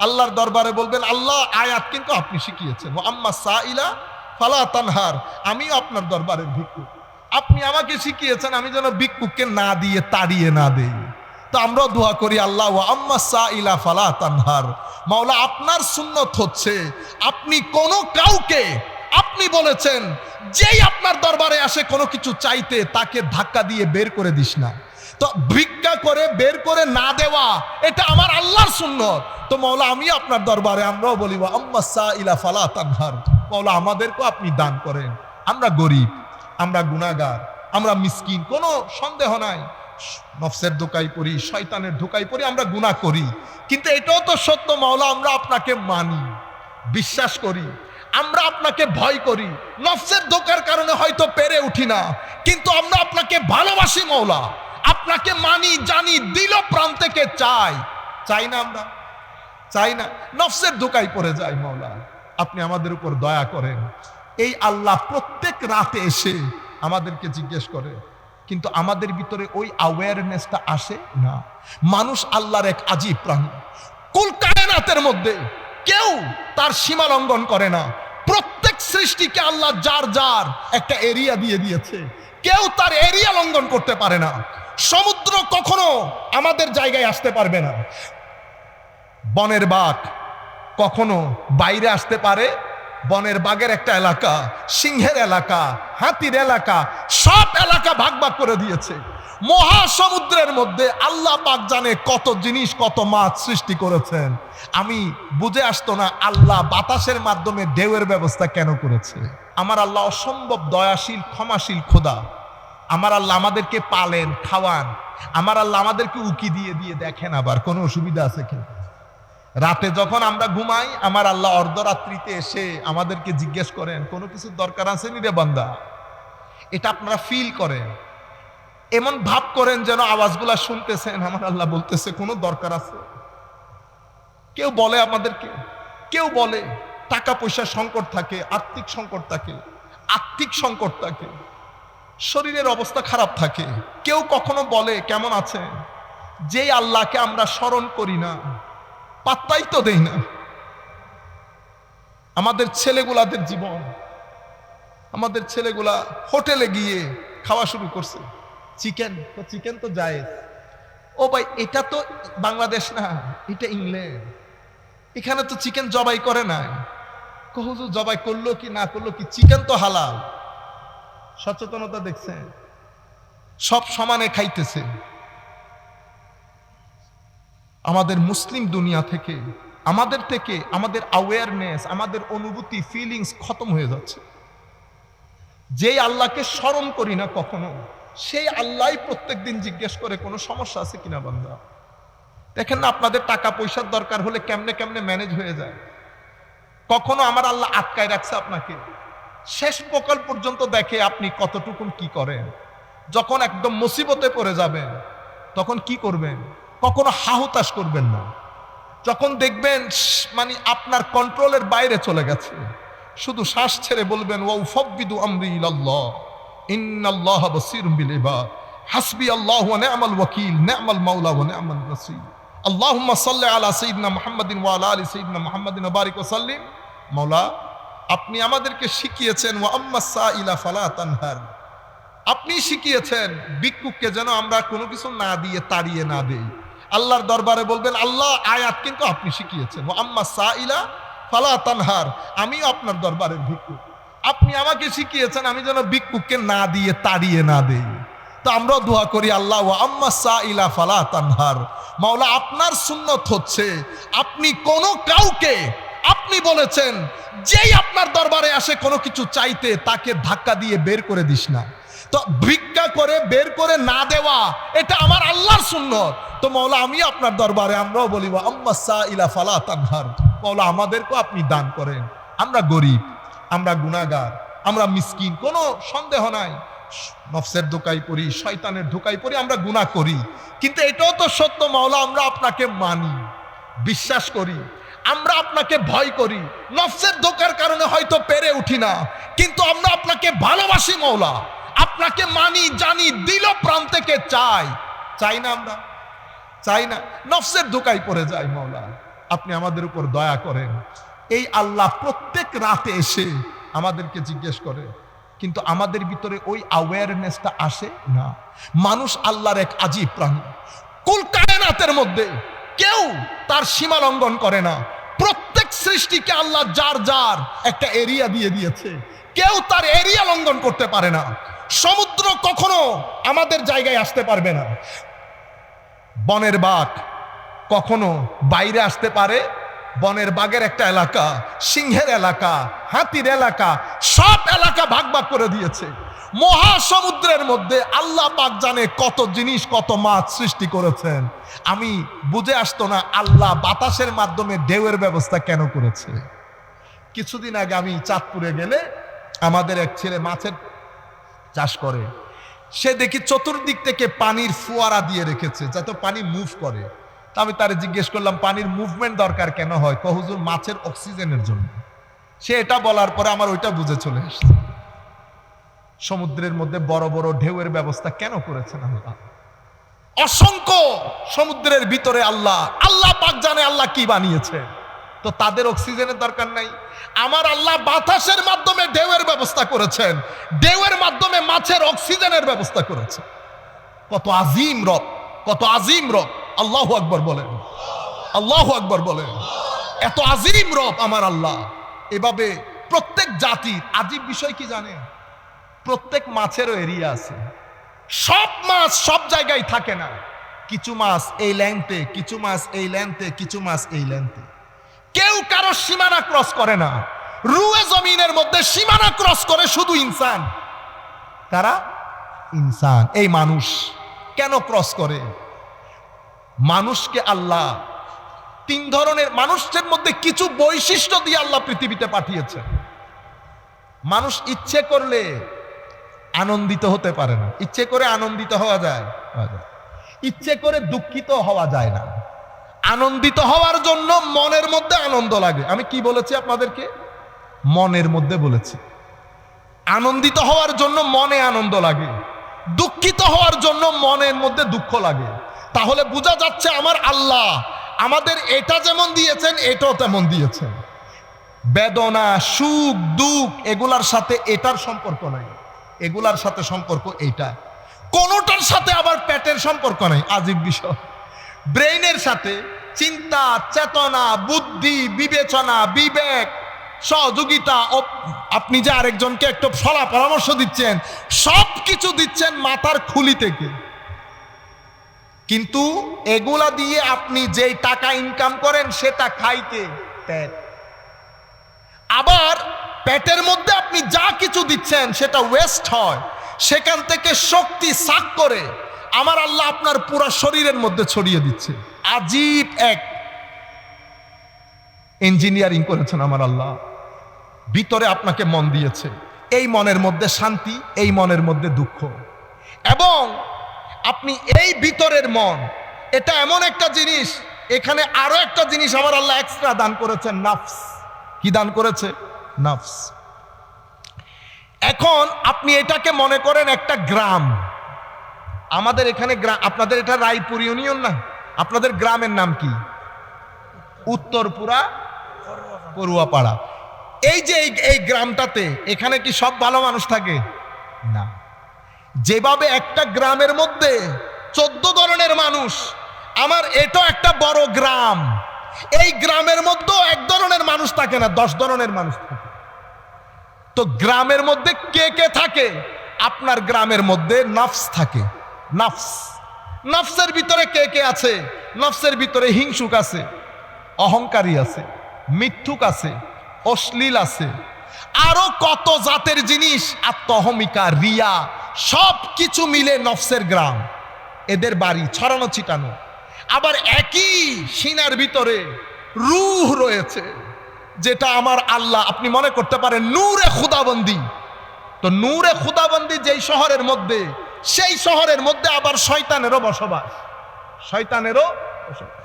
আল্লাহর দরবারে বলবেন, আল্লাহ, আয়াত কিন্তু আপনি শিখিয়েছেন। আম্মা সাইলা ফালা তানহার। আমিও আপনার দরবারের ভিক্ষুক। আপনি আমাকে শিখিয়েছেন, আমি যেন ভিক্ষুককে না দিয়ে, তাড়িয়ে না দেই। তো আমরাও দোয়া করি, আল্লাহ আম্মা সাইলা ফালা তানহার। মাওলা, আপনার সুন্নত হচ্ছে, আপনি কোনো কাউকে, আপনি বলেছেন, যেই আপনার দরবারে আসে কোনো কিছু চাইতে, তাকে ধাক্কা দিয়ে বের করে দিস না। তো ভিক্ষা করে বের করে না দেওয়া, এটা আমার আল্লাহর সুন্নত। তো মৌলা আমি আপনার দরবারে আমরাও বলিব, আম্মা ইলা ফালা মৌলা আমাদেরকেও আপনি দান করেন। আমরা গরিব, আমরা গুনাগার আমরা মিসকিন, কোনো সন্দেহ নাই। নফসের ধোকাই পড়ি, শয়তানের ধোকাই পড়ি, আমরা গুনাহ করি। কিন্তু এটাও তো সত্য মাওলা, আমরা আপনাকে মানি, বিশ্বাস করি, আমরা আপনাকে ভয় করি। নফসের ধোকার কারণে হয়তো পেরে উঠি না, কিন্তু আমরা আপনাকে ভালোবাসি মৌলা আপনাকে মানি, জানি, দিল প্রাণ থেকে চাই। চাই না আমরা। চাই না। নফসের ধোকায় পড়ে যায় মৌলা। আপনি আমাদের উপর দয়া করেন। এই আল্লাহ প্রত্যেক রাতে এসে আমাদেরকে জিজ্ঞেস করে, কিন্তু আমাদের ভিতরে ওই অ্যাওয়ারনেসটা আসে না। মানুষ আল্লাহর এক আজীব প্রাণী। কুল কায়নাতের মধ্যে কেউ তার সীমা লঙ্ঘন করে না। প্রত্যেক সৃষ্টিকে আল্লাহ যার যার একটা এরিয়া দিয়ে দিয়েছে। কেউ তার এরিয়া লঙ্ঘন করতে পারে না। সমুদ্র কখনো আমাদের জায়গায় আসতে পারবে না। বনের বাঘ কখনো বাইরে আসতে পারে। বনের বাঘের একটা এলাকা, সিংহের এলাকা, হাতির এলাকা, সব এলাকা ভাগ ভাগ করে দিয়েছে। মহাসমুদ্রের মধ্যে আল্লাহ পাক জানে কত জিনিস, কত মাছ সৃষ্টি করেছেন। আমি বুঝে আসতো না আল্লাহ বাতাসের মাধ্যমে ঢেউয়ের ব্যবস্থা কেন করেছে। আমার আল্লাহ অসম্ভব দয়াশীল, ক্ষমাশীল খোদা। আমার আল্লাহ আমাদেরকে পালেন, খাওয়ান। আমার আল্লাহ আমাদেরকে উকি দিয়ে দিয়ে দেখেন আবার, কোনো অসুবিধা আছে কি রাতে যখন আমরা ঘুমাই, আমার আল্লাহ অর্ধরাত্রিতে এসে আমাদেরকে জিজ্ঞেস করেন, কোনো কিছুর দরকার আছে নি রে বান্দা? এটা আপনারা ফিল করেন। এমন ভাব করেন যেন আওয়াজগুলা শুনতেছেন, আমার আল্লাহ বলতেছে, কোনো দরকার আছে? কেউ বলে আমাদেরকে, কেউ বলে টাকা পয়সার সংকট থাকে, আর্থিক সংকট থাকে, আর্থিক সংকট থাকে। শরীরের অবস্থা খারাপ থাকে। কেউ কখনো বলে, কেমন আছে? যেই আল্লাহকে আমরা স্মরণ করি না, পাত্তাই তো দেই না। আমাদের ছেলেগুলাদের জীবন, আমাদের ছেলেগুলা হোটেলে গিয়ে খাওয়া শুরু করছে। চিকেন, তো চিকেন তো যায় ও ভাই, এটা তো বাংলাদেশ না, এটা ইংল্যান্ড। এখানে তো চিকেন জবাই করে না কহুজু জবাই করল কি না করল কি, চিকেন তো হালাল। সচেতনতা দেখছেন সব সমানে খাইতেছে। আমাদের মুসলিম দুনিয়া থেকে, আমাদের থেকে আমাদের অ্যাওয়ারনেস আমাদের অনুভূতি ফিলিংস খতম হয়ে যাচ্ছে। যেই আল্লাহকে স্মরণ করি না কখনো, সেই আল্লাহ প্রত্যেক দিন জিজ্ঞেস করে, কোনো সমস্যা আছে কিনা বান্দা? দেখেন না, আপনাদের টাকা পয়সার দরকার হলে কেমনে কেমনে ম্যানেজ হয়ে যায়। কখনো আমার আল্লাহ আটকায় রাখছে আপনাকে। শেষ প্রকাল পর্যন্ত দেখে আপনি কতটুকুন কি করেন? যখন একদম মুসিবতে পড়ে যাবেন, তখন কি করবেন? কখনো হাহুতাশ করবেন না। যখন দেখবেন মানে আপনার কন্ট্রোলের বাইরে চলে গেছে, শুধু শ্বাস ছেড়ে বলবেন ও ফব্বিদু আমরি হাসবি আল্লাহ ওয়া নি'মাল ওয়াকিল, নি'মাল আলা মুহাম্মাদিন মুহাম্মাদিন সাল্লিম আপনি আমাদেরকে শিখিয়েছেন, ওয়া আম্মা তানহার। আপনি শিখিয়েছেন, ভিক্ষুককে যেন আমরা কোনো কিছু না দিয়ে তাড়িয়ে না দেই। আল্লাহর দরবারে বলবেন, আল্লাহ, আয়াত কিন্তু আপনি শিখিয়েছেন। ও আম্মা সাইলা ফালা তানহার। আমিও আপনার দরবারের ভিক্ষুক। আপনি আমাকে শিখিয়েছেন, আমি যেন ভিক্ষুককে না দিয়ে তাড়িয়ে না দেই। তো আমরাও দোয়া করি, আল্লাহ ও আম্মা সাইলা ফালা তানহার। মাওলা, আপনার সুন্নত হচ্ছে, আপনি কোনো কাউকে আপনি বলেছেন, যেই আপনার দরবারে আসে কোনো কিছু চাইতে, তাকে ধাক্কা দিয়ে বের করে দিস না। তো ভিক্ষা করে বের করে না দেওয়া, এটা আমার আল্লাহর সুন্নত। তো মৌলা আমি আপনার দরবারে, আমরাও বলিব আম্মা ইলা ফালা তানহার। মৌলা আমাদেরকেও আপনি দান করেন। আমরা গরিব, আমরা গুনাগার আমরা মিসকিন, কোনো সন্দেহ নাই। নফসের ধোকাই পড়ি, শয়তানের ধোকাই পড়ি, আমরা গুনাহ করি। কিন্তু এটাও তো সত্য মাওলা, আমরা আপনাকে মানি, বিশ্বাস করি। আমরা আপনাকে ভয় করি। নফসের ধোকার কারণে হয়তো পেরে উঠি না। কিন্তু আমরা আপনাকে ভালোবাসি মৌলা আপনাকে মানি, জানি, দিল প্রাণ থেকে চাই। চাই না আমরা। চাই না। নফসের ধোকায় পড়ে যাই মৌলা আপনি আমাদের উপর দয়া করেন। এই আল্লাহ প্রত্যেক রাতে এসে আমাদেরকে জিজ্ঞেস করে, কিন্তু আমাদের ভিতরে ওই অ্যাওয়ারনেসটা আসে না? মানুষ আল্লাহর এক আজীব প্রাণী। কুল কায়নাতের মধ্যে কেউ তার সীমা লঙ্ঘন করে না। প্রত্যেক সৃষ্টিকে আল্লাহ যার যার একটা এরিয়া দিয়ে দিয়েছে। কেউ তার এরিয়া লঙ্ঘন করতে পারে না। সমুদ্র কখনো আমাদের জায়গায় আসতে পারবে না। বনের বাঘ কখনো বাইরে আসতে পারে। বনের বাঘের একটা এলাকা, সিংহের এলাকা, হাতির এলাকা, সব এলাকা ভাগ ভাগ করে দিয়েছে। মহাসমুদ্রের মধ্যে আল্লাহ পাক জানে কত জিনিস, কত মাছ সৃষ্টি করেছেন। আমি বুঝে আসতো না আল্লাহ বাতাসের মাধ্যমে ঢেউয়ের ব্যবস্থা কেন করেছে। কিছুদিন আগে আমি চাঁদপুরে গেলে আমাদের এক ছেলে মাছের চাষ করে। সে দেখি চতুর্দিক থেকে পানির ফোয়ারা দিয়ে রেখেছে, যাতে পানি মুভ করে। তা আমি তারে জিজ্ঞেস করলাম, পানির মুভমেন্ট দরকার কেন হয়? কহুজুর মাছের অক্সিজেনের জন্য। সে এটা বলার পরে আমার ওইটা বুঝে চলে আসছে সমুদ্রের মধ্যে বড় বড় ঢেউয়ের ব্যবস্থা কেন করেছেন আল্লাহ? অসংখ্য সমুদ্রের ভিতরে আল্লাহ আল্লাহ পাক জানে আল্লাহ কি বানিয়েছে। তো তাদের অক্সিজেনের দরকার নাই। আমার আল্লাহ বাতাসের মাধ্যমে ঢেউয়ের ব্যবস্থা করেছেন। ঢেউয়ের মাধ্যমে মাছের অক্সিজেনের ব্যবস্থা করেছে কত আজিম রব, কত আজিম রব। আল্লাহ আকবর বলেন। আল্লাহ আকবর বলেন। এত আজিম রব আমার আল্লাহ। এভাবে প্রত্যেক জাতির আজিব বিষয় কি জানেন? প্রত্যেক মাছেরও এরিয়া আছে। সব মাছ সব জায়গায় থাকে না। কিছু মাছ এই ল্যাংতে কিছু মাছ এই ল্যাংতে কিছু মাছ এই ল্যাংতে কেউ কারও সীমানা ক্রস করে না। রুয়ে জমিনের মধ্যে সীমানা ক্রস করে শুধু ইনসান। তারা ইনসান, এই মানুষ কেন ক্রস করে? মানুষকে আল্লাহ তিন ধরনের, মানুষের মধ্যে কিছু বৈশিষ্ট্য দিয়ে আল্লাহ পৃথিবীতে পাঠিয়েছে মানুষ ইচ্ছে করলে আনন্দিত হতে পারে না। ইচ্ছে করে আনন্দিত হওয়া যায়। ইচ্ছে করে দুঃখিত হওয়া যায় না। আনন্দিত হওয়ার জন্য মনের মধ্যে আনন্দ লাগে। আমি কি বলেছি আপনাদেরকে? মনের মধ্যে বলেছি। আনন্দিত হওয়ার জন্য মনে আনন্দ লাগে। দুঃখিত হওয়ার জন্য মনের মধ্যে দুঃখ লাগে। তাহলে বোঝা যাচ্ছে আমার আল্লাহ আমাদের এটা যেমন দিয়েছেন, এটাও তেমন দিয়েছেন। বেদনা, সুখ, দুঃখ, এগুলার সাথে এটার সম্পর্ক নাই। এগুলার সাথে সম্পর্ক এইটা। কোনোটার সাথে আবার পেটের সম্পর্ক নাই, আজীব বিষয়। ব্রেইনের সাথে চিন্তা, চেতনা, বুদ্ধি, বিবেচনা, বিবেক, সহযোগিতা আপনি যে আরেকজনকে একটু ফলা পরামর্শ দিচ্ছেন সব কিছু দিচ্ছেন মাথার খুলি থেকে। কিন্তু এগুলা দিয়ে আপনি যেই টাকা ইনকাম করেন, সেটা খাইতে আবার পেটের মধ্যে আপনি যা কিছু দিচ্ছেন সেটা ওয়েস্ট হয়। সেখান থেকে শক্তি সাক করে আমার আল্লাহ আপনার পুরো শরীরের মধ্যে ছড়িয়ে দিচ্ছে। আজীব এক ইঞ্জিনিয়ারিং করেছেন আমার আল্লাহ। ভিতরে আপনাকে মন দিয়েছে। এই মনের মধ্যে শান্তি, এই মনের মধ্যে দুঃখ। এবং আপনি এই ভিতরের মন, এটা এমন একটা জিনিস, এখানে আরও একটা জিনিস আমার আল্লাহ এক্সট্রা দান করেছেন নাফস কি দান করেছে? নাফস। এখন আপনি এটাকে মনে করেন একটা গ্রাম। আমাদের এখানে আপনাদের এটা রায়পুর ইউনিয়ন না? আপনাদের গ্রামের নাম কি? উত্তরপুরা পড়ুয়াপাড়া। এই যে এই- এই গ্রামটাতে এখানে কি সব ভালো মানুষ থাকে? না। যেভাবে একটা গ্রামের মধ্যে চোদ্দ ধরনের মানুষ, আমার এটা একটা বড় গ্রাম। এই গ্রামের মধ্যেও এক ধরনের মানুষ থাকে না, দশ ধরনের মানুষ থাকে। তো গ্রামের মধ্যে কে কে থাকে? আপনার গ্রামের মধ্যে নফস থাকে। নফস। নফসের ভিতরে কে কে আছে? নফসের ভিতরে হিংসুক আছে, অহংকারী আছে, মিথ্যুক আছে, অশ্লীল আছে। আরও কত জাতের জিনিস, আত্মহমিকা, রিয়া সব কিছু মিলে নফসের গ্রাম। এদের বাড়ি ছড়ানো, ছিটানো। আবার একই সিনার ভিতরে রুহ রয়েছে। যেটা আমার আল্লাহ, আপনি মনে করতে পারেন নূরে খুদাবন্দি তো নূরে খুদাবন্দি যেই শহরের মধ্যে, সেই শহরের মধ্যে আবার শয়তানেরও বসবাস শয়তানেরও বসবাস।